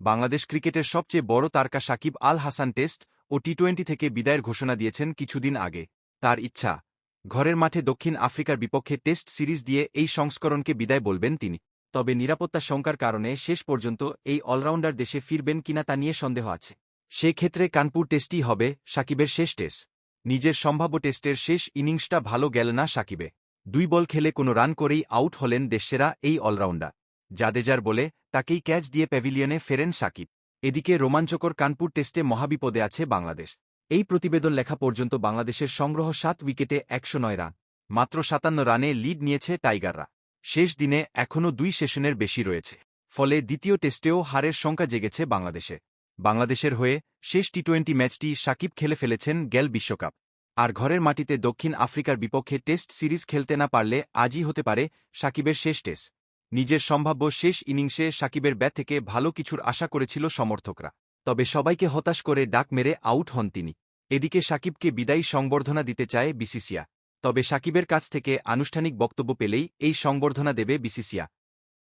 বাংলাদেশ ক্রিকেটের সবচেয়ে বড় তারকা সাকিব আল হাসান টেস্ট ও টি টোয়েন্টি থেকে বিদায়ের ঘোষণা দিয়েছেন কিছুদিন আগে। তার ইচ্ছা, ঘরের মাঠে দক্ষিণ আফ্রিকার বিপক্ষে টেস্ট সিরিজ দিয়ে এই সংস্করণকে বিদায় বলবেন তিনি। তবে নিরাপত্তা শঙ্কার কারণে শেষ পর্যন্ত এই অলরাউন্ডার দেশে ফিরবেন কিনা তা নিয়ে সন্দেহ আছে। সে ক্ষেত্রে কানপুর টেস্টই হবে সাকিবের শেষ টেস্ট। নিজের সম্ভাব্য টেস্টের শেষ ইনিংসটা ভালো গেল না সাকিবে। দুই বল খেলে কোনো রান করেই আউট হলেন দেশসেরা এই অলরাউন্ডার। জাদেজার বলে, তাকেই ক্যাচ দিয়ে প্যাভিলিয়নে ফেরেন সাকিব। এদিকে রোমাঞ্চকর কানপুর টেস্টে মহাবিপদে আছে বাংলাদেশ। এই প্রতিবেদন লেখা পর্যন্ত বাংলাদেশের সংগ্রহ সাত উইকেটে একশো নয় রান, মাত্র সাতান্ন রানে লিড নিয়েছে টাইগাররা। শেষ দিনে এখনও দুই সেশনের বেশি রয়েছে। ফলে দ্বিতীয় টেস্টেও হারের শঙ্কা জেগেছে বাংলাদেশে। বাংলাদেশের হয়ে শেষ টি টোয়েন্টি ম্যাচটি সাকিব খেলে ফেলেছেন গেল বিশ্বকাপ। আর ঘরের মাটিতে দক্ষিণ আফ্রিকার বিপক্ষে টেস্ট সিরিজ খেলতে না পারলে আজই হতে পারে সাকিবের শেষ টেস্ট। নিজের সম্ভাব্য শেষ ইনিংসে সাকিবের ব্যাট থেকে ভালো কিছুর আশা করেছিল সমর্থকরা। তবে সবাইকে হতাশ করে ডাক মেরে আউট হন তিনি। এদিকে সাকিবকে বিদায়ী সংবর্ধনা দিতে চায় বিসিসিয়া তবে সাকিবের কাছ থেকে আনুষ্ঠানিক বক্তব্য পেলেই এই সংবর্ধনা দেবে বিসিসিয়া